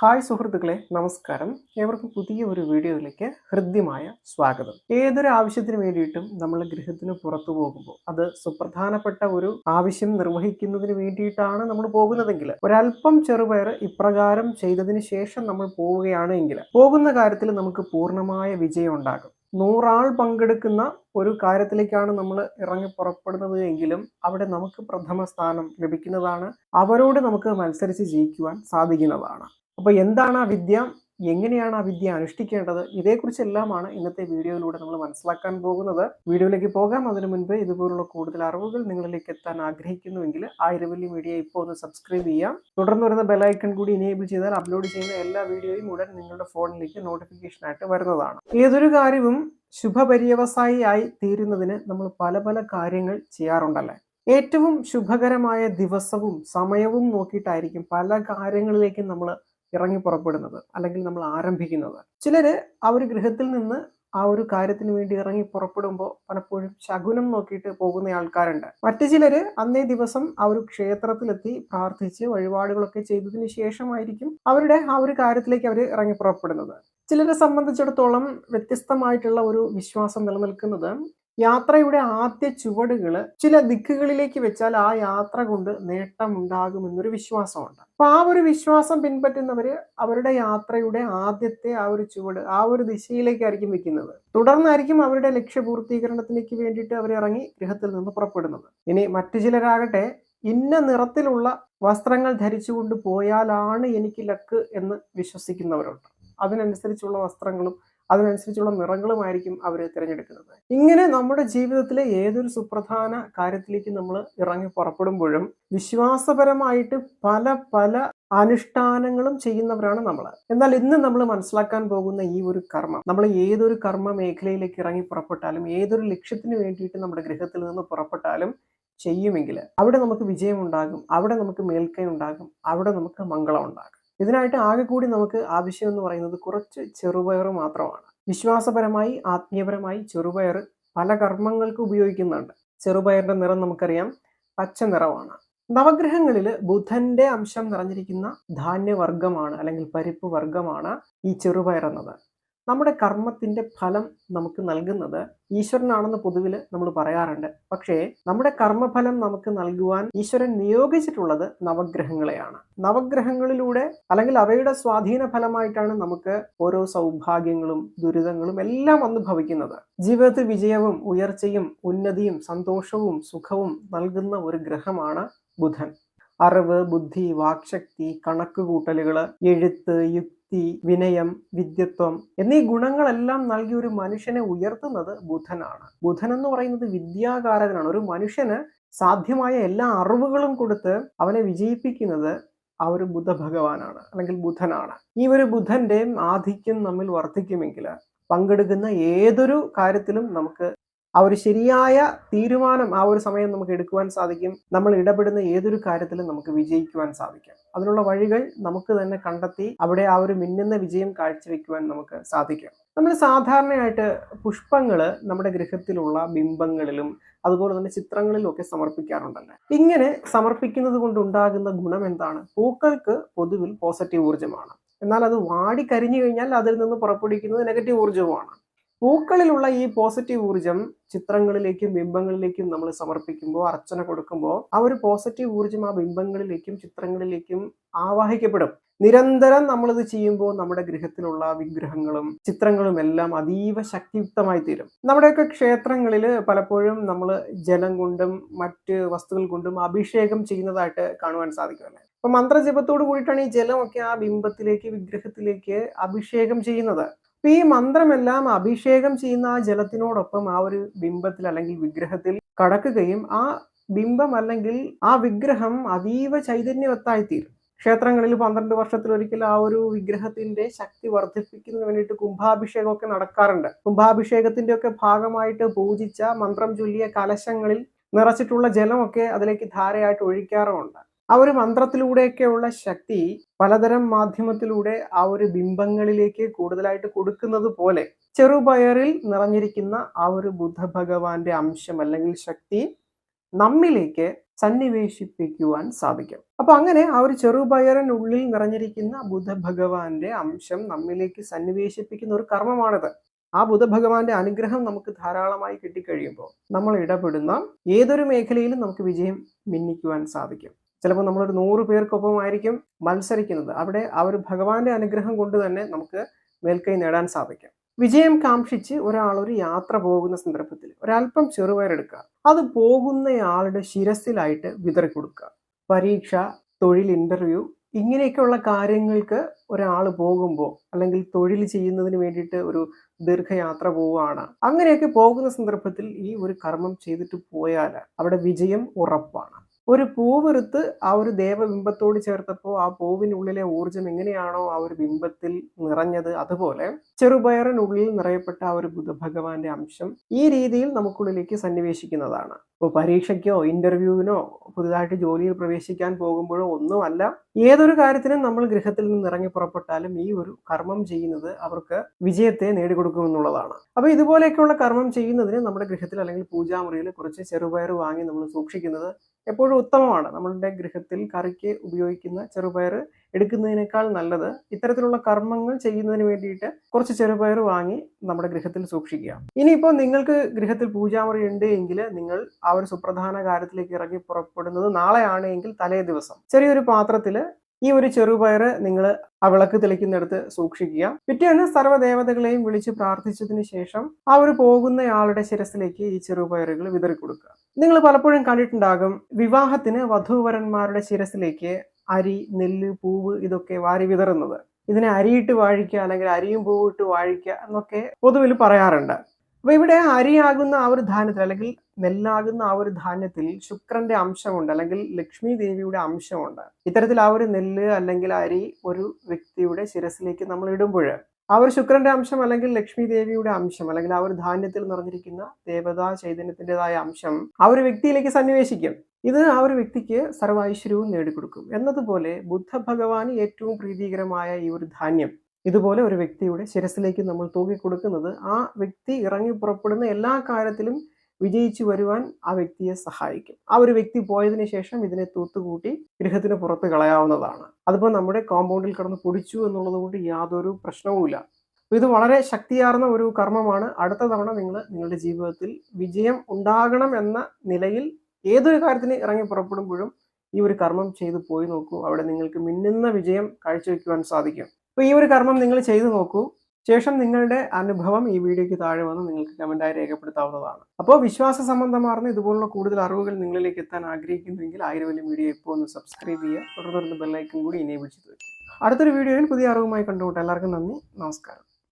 Hi സുഹൃത്തുക്കളെ നമസ്കാരം. ഏവർക്കും പുതിയ ഒരു വീഡിയോയിലേക്ക് ഹൃദ്യമായ സ്വാഗതം. ഏതൊരു ആവശ്യത്തിന് വേണ്ടിയിട്ടും നമ്മൾ ഗൃഹത്തിന് പുറത്തു പോകുമ്പോൾ അത് സുപ്രധാനപ്പെട്ട ഒരു ആവശ്യം നിർവഹിക്കുന്നതിന് വേണ്ടിയിട്ടാണ് നമ്മൾ പോകുന്നതെങ്കിൽ ഒരല്പം ചെറുപയർ ഇപ്രകാരം ചെയ്തതിന് ശേഷം നമ്മൾ പോവുകയാണ് എങ്കിൽ പോകുന്ന കാര്യത്തിൽ നമുക്ക് പൂർണമായ വിജയം ഉണ്ടാകും. നൂറാൾ പങ്കെടുക്കുന്ന ഒരു കാര്യത്തിലേക്കാണ് നമ്മൾ ഇറങ്ങി പുറപ്പെടുന്നത് എങ്കിലും അവിടെ നമുക്ക് പ്രഥമ സ്ഥാനം ലഭിക്കുന്നതാണ്. അവരോട് നമുക്ക് മത്സരിച്ച് ജയിക്കുവാൻ സാധിക്കുന്നതാണ്. അപ്പോൾ എന്താണ് ആ വിദ്യ? എങ്ങനെയാണ് ആ വിദ്യ അനുഷ്ഠിക്കേണ്ടത്? ഇതേക്കുറിച്ചെല്ലാമാണ് ഇന്നത്തെ വീഡിയോയിലൂടെ നമ്മൾ മനസ്സിലാക്കാൻ പോകുന്നത്. വീഡിയോയിലേക്ക് പോകാം. അതിനു മുൻപ് ഇതുപോലുള്ള കൂടുതൽ അറിവുകൾ നിങ്ങളിലേക്ക് എത്താൻ ആഗ്രഹിക്കുന്നുവെങ്കിൽ ആയിരവല്ലി മീഡിയ ഇപ്പോൾ ഒന്ന് സബ്സ്ക്രൈബ് ചെയ്യാം. തുടർന്ന് വരുന്ന ബെലൈക്കൺ കൂടി ഇനേബിൾ ചെയ്താൽ അപ്ലോഡ് ചെയ്യുന്ന എല്ലാ വീഡിയോയും ഉടൻ നിങ്ങളുടെ ഫോണിലേക്ക് നോട്ടിഫിക്കേഷൻ ആയിട്ട് വരുന്നതാണ്. ഏതൊരു കാര്യവും ശുഭപര്യവസായിയായി തീരുന്നതിന് നമ്മൾ പല പല കാര്യങ്ങൾ ചെയ്യാറുണ്ടല്ലേ? ഏറ്റവും ശുഭകരമായ ദിവസവും സമയവും നോക്കിയിട്ടായിരിക്കും പല കാര്യങ്ങളിലേക്കും നമ്മൾ ഇറങ്ങി പുറപ്പെടുന്നത് അല്ലെങ്കിൽ നമ്മൾ ആരംഭിക്കുന്നത്. ചിലര് ആ ഒരു ഗൃഹത്തിൽ നിന്ന് ആ ഒരു കാര്യത്തിന് വേണ്ടി ഇറങ്ങി പുറപ്പെടുമ്പോൾ പലപ്പോഴും ശകുനം നോക്കിയിട്ട് പോകുന്ന ആൾക്കാരുണ്ട്. മറ്റു ചിലര് അന്നേ ദിവസം ആ ഒരു ക്ഷേത്രത്തിലെത്തി പ്രാർത്ഥിച്ച് വഴിപാടുകളൊക്കെ ചെയ്തതിന് ശേഷമായിരിക്കും അവരുടെ ആ ഒരു കാര്യത്തിലേക്ക് അവർ ഇറങ്ങി പുറപ്പെടുന്നത്. ചിലരെ സംബന്ധിച്ചിടത്തോളം വ്യത്യസ്തമായിട്ടുള്ള ഒരു വിശ്വാസം നിലനിൽക്കുന്നത് യാത്രയുടെ ആദ്യ ചുവടുകൾ ചില ദിക്കുകളിലേക്ക് വെച്ചാൽ ആ യാത്ര കൊണ്ട് നേട്ടമുണ്ടാകുമെന്നൊരു വിശ്വാസമുണ്ട്. അപ്പൊ ആ ഒരു വിശ്വാസം പിൻപറ്റുന്നവര് അവരുടെ യാത്രയുടെ ആദ്യത്തെ ആ ഒരു ചുവട് ആ ഒരു ദിശയിലേക്കായിരിക്കും വെക്കുന്നത്. തുടർന്നായിരിക്കും അവരുടെ ലക്ഷ്യപൂർത്തീകരണത്തിലേക്ക് വേണ്ടിയിട്ട് അവർ ഇറങ്ങി ഗൃഹത്തിൽ നിന്ന് പുറപ്പെടുന്നത്. ഇനി മറ്റു ചിലരാകട്ടെ ഇന്ന നിറത്തിലുള്ള വസ്ത്രങ്ങൾ ധരിച്ചുകൊണ്ട് പോയാലാണ് എനിക്ക് ലക്ക് എന്ന് വിശ്വസിക്കുന്നവരുണ്ട്. അതിനനുസരിച്ചുള്ള വസ്ത്രങ്ങളും അതിനനുസരിച്ചുള്ള നിറങ്ങളുമായിരിക്കും അവർ തിരഞ്ഞെടുക്കുന്നത്. ഇങ്ങനെ നമ്മുടെ ജീവിതത്തിലെ ഏതൊരു സുപ്രധാന കാര്യത്തിലേക്ക് നമ്മൾ ഇറങ്ങി പുറപ്പെടുമ്പോഴും വിശ്വാസപരമായിട്ട് പല പല അനുഷ്ഠാനങ്ങളും ചെയ്യുന്നവരാണ് നമ്മൾ. എന്നാൽ ഇന്ന് നമ്മൾ മനസ്സിലാക്കാൻ പോകുന്ന ഈ ഒരു കർമ്മം നമ്മൾ ഏതൊരു കർമ്മ മേഖലയിലേക്ക് ഇറങ്ങി പുറപ്പെട്ടാലും ഏതൊരു ലക്ഷ്യത്തിന് വേണ്ടിയിട്ട് നമ്മുടെ ഗൃഹത്തിൽ നിന്ന് പുറപ്പെട്ടാലും ചെയ്യുമെങ്കിൽ അവിടെ നമുക്ക് വിജയമുണ്ടാകും അവിടെ നമുക്ക് മേൽക്കൈ ഉണ്ടാകും അവിടെ നമുക്ക് മംഗളം ഉണ്ടാകും. ഇതിനായിട്ട് ആകെ കൂടി നമുക്ക് ആവശ്യം എന്ന് പറയുന്നത് കുറച്ച് ചെറുപയർ മാത്രമാണ്. വിശ്വാസപരമായി ആത്മീയപരമായി ചെറുപയർ പല കർമ്മങ്ങൾക്ക് ഉപയോഗിക്കുന്നുണ്ട്. ചെറുപയറിന്റെ നിറം നമുക്കറിയാം പച്ച നിറമാണ്. നവഗ്രഹങ്ങളിൽ ബുധന്റെ അംശം നിറഞ്ഞിരിക്കുന്ന ധാന്യവർഗമാണ് അല്ലെങ്കിൽ പരിപ്പ് വർഗമാണ് ഈ ചെറുപയർ എന്നത്. നമ്മുടെ കർമ്മത്തിന്റെ ഫലം നമുക്ക് നൽകുന്നത് ഈശ്വരനാണെന്ന് പൊതുവിൽ നമ്മൾ പറയാറുണ്ട്. പക്ഷേ നമ്മുടെ കർമ്മഫലം നമുക്ക് നൽകുവാൻ ഈശ്വരൻ നിയോഗിച്ചിട്ടുള്ളത് നവഗ്രഹങ്ങളെയാണ്. നവഗ്രഹങ്ങളിലൂടെ അല്ലെങ്കിൽ അവയുടെ സ്വാധീന ഫലമായിട്ടാണ് നമുക്ക് ഓരോ സൗഭാഗ്യങ്ങളും ദുരിതങ്ങളും എല്ലാം വന്നു ഭവിക്കുന്നത്. ജീവിതത്തിൽ വിജയവും ഉയർച്ചയും ഉന്നതിയും സന്തോഷവും സുഖവും നൽകുന്ന ഒരു ഗ്രഹമാണ് ബുധൻ. അറിവ് ബുദ്ധി വാക്ശക്തി കണക്കുകൂട്ടലുകൾ എഴുത്ത് യുക്തി വിനയം വിദ്യത്വം എന്നീ ഗുണങ്ങളെല്ലാം നൽകി ഒരു മനുഷ്യനെ ഉയർത്തുന്നത് ബുധനാണ്. ബുധൻ എന്ന് പറയുന്നത് വിദ്യാകാരകനാണ്. ഒരു മനുഷ്യന് സാധ്യമായ എല്ലാ അറിവുകളും കൊടുത്ത് അവനെ വിജയിപ്പിക്കുന്നത് ആ ഒരു ബുദ്ധ ഭഗവാനാണ് അല്ലെങ്കിൽ ബുധനാണ്. ഈ ഒരു ബുധന്റെയും ആധിക്യം നമ്മിൽ വർദ്ധിക്കുമെങ്കിൽ പങ്കെടുക്കുന്ന ഏതൊരു കാര്യത്തിലും നമുക്ക് ആ ഒരു ശരിയായ തീരുമാനം ആ ഒരു സമയം നമുക്ക് എടുക്കുവാൻ സാധിക്കും. നമ്മൾ ഇടപെടുന്ന ഏതൊരു കാര്യത്തിലും നമുക്ക് വിജയിക്കുവാൻ സാധിക്കും. അതിനുള്ള വഴികൾ നമുക്ക് തന്നെ കണ്ടെത്തി അവിടെ ആ ഒരു മിന്നുന്ന വിജയം കാഴ്ചവെക്കുവാൻ നമുക്ക് സാധിക്കും. നമ്മൾ സാധാരണയായിട്ട് പുഷ്പങ്ങൾ നമ്മുടെ ഗൃഹത്തിലുള്ള ബിംബങ്ങളിലും അതുപോലെ തന്നെ ചിത്രങ്ങളിലും ഒക്കെ സമർപ്പിക്കാറുണ്ടല്ലോ. ഇങ്ങനെ സമർപ്പിക്കുന്നത് കൊണ്ടുണ്ടാകുന്ന ഗുണം എന്താണ്? പൂക്കൾക്ക് പൊതുവിൽ പോസിറ്റീവ് ഊർജമാണ്. എന്നാൽ അത് വാടി കരിഞ്ഞു കഴിഞ്ഞാൽ അതിൽ നിന്ന് പുറപ്പെടുവിക്കുന്നത് നെഗറ്റീവ് ഊർജവുമാണ്. പൂക്കളിലുള്ള ഈ പോസിറ്റീവ് ഊർജം ചിത്രങ്ങളിലേക്കും ബിംബങ്ങളിലേക്കും നമ്മൾ സമർപ്പിക്കുമ്പോൾ അർച്ചന കൊടുക്കുമ്പോൾ ആ ഒരു പോസിറ്റീവ് ഊർജം ആ ബിംബങ്ങളിലേക്കും ചിത്രങ്ങളിലേക്കും ആവാഹിക്കപ്പെടും. നിരന്തരം നമ്മളിത് ചെയ്യുമ്പോൾ നമ്മുടെ ഗൃഹത്തിലുള്ള വിഗ്രഹങ്ങളും ചിത്രങ്ങളും എല്ലാം അതീവ ശക്തിയുക്തമായി തീരും. നമ്മുടെയൊക്കെ ക്ഷേത്രങ്ങളിൽ പലപ്പോഴും നമ്മൾ ജലം കൊണ്ടും മറ്റ് വസ്തുക്കൾ കൊണ്ടും അഭിഷേകം ചെയ്യുന്നതായിട്ട് കാണുവാൻ സാധിക്കുമല്ലേ? അപ്പൊ മന്ത്രജപത്തോട് കൂടിയിട്ടാണ് ഈ ജലമൊക്കെ ആ ബിംബത്തിലേക്ക് വിഗ്രഹത്തിലേക്ക് അഭിഷേകം ചെയ്യുന്നത്. അപ്പൊ ഈ മന്ത്രമെല്ലാം അഭിഷേകം ചെയ്യുന്ന ആ ജലത്തിനോടൊപ്പം ആ ഒരു ബിംബത്തിൽ അല്ലെങ്കിൽ വിഗ്രഹത്തിൽ കടക്കുകയും ആ ബിംബം അല്ലെങ്കിൽ ആ വിഗ്രഹം അതീവ ചൈതന്യവത്തായിത്തീരും. ക്ഷേത്രങ്ങളിൽ പന്ത്രണ്ട് വർഷത്തിലൊരിക്കൽ ആ ഒരു വിഗ്രഹത്തിന്റെ ശക്തി വർദ്ധിപ്പിക്കുന്നതിന് വേണ്ടിയിട്ട് കുംഭാഭിഷേകമൊക്കെ നടക്കാറുണ്ട്. കുംഭാഭിഷേകത്തിന്റെ ഒക്കെ ഭാഗമായിട്ട് പൂജിച്ച മന്ത്രം ചൊല്ലിയ കലശങ്ങളിൽ നിറച്ചിട്ടുള്ള ജലമൊക്കെ അതിലേക്ക് ധാരയായിട്ട് ഒഴിക്കാറുമുണ്ട്. ആ ഒരു മന്ത്രത്തിലൂടെയൊക്കെയുള്ള ശക്തി പലതരം മാധ്യമത്തിലൂടെ ആ ഒരു ബിംബങ്ങളിലേക്ക് കൂടുതലായിട്ട് കൊടുക്കുന്നത് പോലെ ചെറുപയറിൽ നിറഞ്ഞിരിക്കുന്ന ആ ഒരു ബുദ്ധ ഭഗവാന്റെ അംശം അല്ലെങ്കിൽ ശക്തി നമ്മിലേക്ക് സന്നിവേശിപ്പിക്കുവാൻ സാധിക്കും. അപ്പൊ അങ്ങനെ ആ ഒരു ചെറുപയറിനുള്ളിൽ നിറഞ്ഞിരിക്കുന്ന ബുദ്ധ ഭഗവാന്റെ അംശം നമ്മിലേക്ക് സന്നിവേശിപ്പിക്കുന്ന ഒരു കർമ്മമാണിത്. ആ ബുധഭഗവാന്റെ അനുഗ്രഹം നമുക്ക് ധാരാളമായി കിട്ടിക്കഴിയുമ്പോൾ നമ്മൾ ഇടപെടുന്ന ഏതൊരു മേഖലയിലും നമുക്ക് വിജയം മിന്നിക്കുവാൻ സാധിക്കും. ചിലപ്പോൾ നമ്മളൊരു നൂറ് പേർക്കൊപ്പം ആയിരിക്കും മത്സരിക്കുന്നത്. അവിടെ ആ ഒരു ഭഗവാന്റെ അനുഗ്രഹം കൊണ്ട് തന്നെ നമുക്ക് മേൽക്കൈ നേടാൻ സാധിക്കും. വിജയം കാക്ഷിച്ച് ഒരാൾ ഒരു യാത്ര പോകുന്ന സന്ദർഭത്തിൽ ഒരല്പം ചെറുപയറെടുക്കുക. അത് പോകുന്നയാളുടെ ശിരസിലായിട്ട് വിതറി കൊടുക്കുക പരീക്ഷ തൊഴിൽ ഇന്റർവ്യൂ ഇങ്ങനെയൊക്കെയുള്ള കാര്യങ്ങൾക്ക് ഒരാൾ പോകുമ്പോൾ അല്ലെങ്കിൽ തൊഴിൽ ചെയ്യുന്നതിന് വേണ്ടിയിട്ട് ഒരു ദീർഘയാത്ര പോവുകയാണ്. അങ്ങനെയൊക്കെ പോകുന്ന സന്ദർഭത്തിൽ ഈ ഒരു കർമ്മം ചെയ്തിട്ട് പോയാൽ അവിടെ വിജയം ഉറപ്പാണ്. ഒരു പൂവെടുത്ത് ആ ഒരു ദേവബിംബത്തോട് ചേർത്തപ്പോൾ ആ പൂവിനുള്ളിലെ ഊർജം എങ്ങനെയാണോ ആ ഒരു ബിംബത്തിൽ നിറഞ്ഞത്. അതുപോലെ ചെറുപയറിനുള്ളിൽ നിറയപ്പെട്ട ആ ഒരു ബുധഭഗവാന്റെ അംശം ഈ രീതിയിൽ നമുക്കുള്ളിലേക്ക് സന്നിവേശിക്കുന്നതാണ്. ഇപ്പോൾ പരീക്ഷയ്ക്കോ ഇന്റർവ്യൂവിനോ പുതുതായിട്ട് ജോലിയിൽ പ്രവേശിക്കാൻ പോകുമ്പോഴോ ഒന്നുമല്ല ഏതൊരു കാര്യത്തിനും നമ്മൾ ഗൃഹത്തിൽ നിന്ന് ഇറങ്ങി പുറപ്പെട്ടാലും ഈ ഒരു കർമ്മം ചെയ്യുന്നത് അവർക്ക് വിജയത്തെ നേടിക്കൊടുക്കുമെന്നുള്ളതാണ്. അപ്പൊ ഇതുപോലെയൊക്കെയുള്ള കർമ്മം ചെയ്യുന്നതിന് നമ്മുടെ ഗൃഹത്തിൽ അല്ലെങ്കിൽ പൂജാമുറിയിൽ കുറച്ച് ചെറുപയർ വാങ്ങി നമ്മൾ സൂക്ഷിക്കുന്നത് എപ്പോഴും ഉത്തമമാണ്. നമ്മളുടെ ഗൃഹത്തിൽ കറിക്ക് ഉപയോഗിക്കുന്ന ചെറുപയർ എടുക്കുന്നതിനേക്കാൾ നല്ലത് ഇത്തരത്തിലുള്ള കർമ്മങ്ങൾ ചെയ്യുന്നതിന് വേണ്ടിയിട്ട് കുറച്ച് ചെറുപയർ വാങ്ങി നമ്മുടെ ഗൃഹത്തിൽ സൂക്ഷിക്കുക. ഇനിയിപ്പോൾ നിങ്ങൾക്ക് ഗൃഹത്തിൽ പൂജാമുറി ഉണ്ട് എങ്കിൽ നിങ്ങൾ ആ ഒരു സുപ്രധാന കാര്യത്തിലേക്ക് ഇറങ്ങി പുറപ്പെടുന്നത് നാളെയാണ് എങ്കിൽ തലേ ദിവസം. ചെറിയൊരു പാത്രത്തിൽ ഈ ഒരു ചെറുപയർ നിങ്ങൾ ആ വിളക്ക് തെളിക്കുന്നിടത്ത് സൂക്ഷിക്കുക. പിറ്റേന്ന് സർവദേവതകളെയും വിളിച്ച് പ്രാർത്ഥിച്ചതിന് ശേഷം ആ ഒരു പോകുന്നയാളുടെ ശിരസിലേക്ക് ഈ ചെറുപയറുകൾ വിതറി കൊടുക്കുക. നിങ്ങൾ പലപ്പോഴും കണ്ടിട്ടുണ്ടാകും വിവാഹത്തിന് വധൂവരന്മാരുടെ ശിരസിലേക്ക് അരി നെല്ല് പൂവ് ഇതൊക്കെ വാരി വിതറുന്നത്. ഇതിനെ അരിയിട്ട് വാഴിക്കുക അല്ലെങ്കിൽ അരിയും പൂവിട്ട് വാഴിക്കുക എന്നൊക്കെ പൊതുവിൽ പറയാറുണ്ട്. അപ്പൊ ഇവിടെ അരിയാകുന്ന ആ ഒരു ധാന്യത്തിൽ അല്ലെങ്കിൽ നെല്ലാകുന്ന ആ ഒരു ധാന്യത്തിൽ ശുക്രന്റെ അംശമുണ്ട് അല്ലെങ്കിൽ ലക്ഷ്മി ദേവിയുടെ അംശമുണ്ട്. ഇത്തരത്തിൽ ആ ഒരു നെല്ല് അല്ലെങ്കിൽ അരി ഒരു വ്യക്തിയുടെ ശിരസിലേക്ക് നമ്മൾ ഇടുമ്പോൾ ആ ഒരു ശുക്രന്റെ അംശം അല്ലെങ്കിൽ ലക്ഷ്മി ദേവിയുടെ അംശം അല്ലെങ്കിൽ ആ ഒരു ധാന്യത്തിൽ നിറഞ്ഞിരിക്കുന്ന ദേവതാ ചൈതന്യത്തിന്റെതായ അംശം ആ ഒരു വ്യക്തിയിലേക്ക് സന്നിവേശിക്കും. ഇത് ആ ഒരു വ്യക്തിക്ക് സർവൈശ്വര്യവും നേടിക്കൊടുക്കും. എന്നതുപോലെ ബുദ്ധ ഭഗവാന് ഏറ്റവും പ്രീതികരമായ ഈ ഒരു ധാന്യം ഇതുപോലെ ഒരു വ്യക്തിയുടെ ശിരസിലേക്ക് നമ്മൾ തൂക്കി കൊടുക്കുന്നത് ആ വ്യക്തി ഇറങ്ങി പുറപ്പെടുന്ന എല്ലാ കാര്യത്തിലും വിജയിച്ചു വരുവാൻ ആ വ്യക്തിയെ സഹായിക്കും. ആ ഒരു വ്യക്തി പോയതിനു ശേഷം ഇതിനെ തൂത്തുകൂട്ടി ഗൃഹത്തിന് പുറത്ത് കളയാവുന്നതാണ്. അതിപ്പോൾ നമ്മുടെ കോമ്പൗണ്ടിൽ കിടന്ന് പൊടിച്ചു എന്നുള്ളത് കൊണ്ട് യാതൊരു പ്രശ്നവുമില്ല. ഇത് വളരെ ശക്തിയാർന്ന ഒരു കർമ്മമാണ്. അടുത്ത തവണ നിങ്ങൾ നിങ്ങളുടെ ജീവിതത്തിൽ വിജയം ഉണ്ടാകണം എന്ന നിലയിൽ ഏതൊരു കാര്യത്തിന് ഇറങ്ങി പുറപ്പെടുമ്പോഴും ഈ ഒരു കർമ്മം ചെയ്തു പോയി നോക്കൂ. അവിടെ നിങ്ങൾക്ക് മിന്നുന്ന വിജയം കാഴ്ചവെക്കുവാൻ സാധിക്കും. അപ്പോൾ ഈ ഒരു കർമ്മം നിങ്ങൾ ചെയ്തു നോക്കൂ. ശേഷം നിങ്ങളുടെ അനുഭവം ഈ വീഡിയോയ്ക്ക് താഴെ വന്ന് നിങ്ങൾക്ക് കമന്റായി രേഖപ്പെടുത്താവുന്നതാണ്. അപ്പോൾ വിശ്വാസ സംബന്ധമാർന്ന ഇതുപോലുള്ള കൂടുതൽ അറിവുകൾ നിങ്ങളിലേക്ക് എത്താൻ ആഗ്രഹിക്കുന്നുവെങ്കിൽ ആയിരം വലിയ വീഡിയോ ഇപ്പോൾ ഒന്ന് സബ്സ്ക്രൈബ് ചെയ്യുക. തുടർന്ന് ബെല്ലൈക്കും കൂടി ഇനേബിൾ വയ്ക്കുക അടുത്തൊരു വീഡിയോയിൽ പുതിയ അറിവുമായി കണ്ടുമുട്ടാം. എല്ലാവർക്കും നന്ദി. നമസ്കാരം.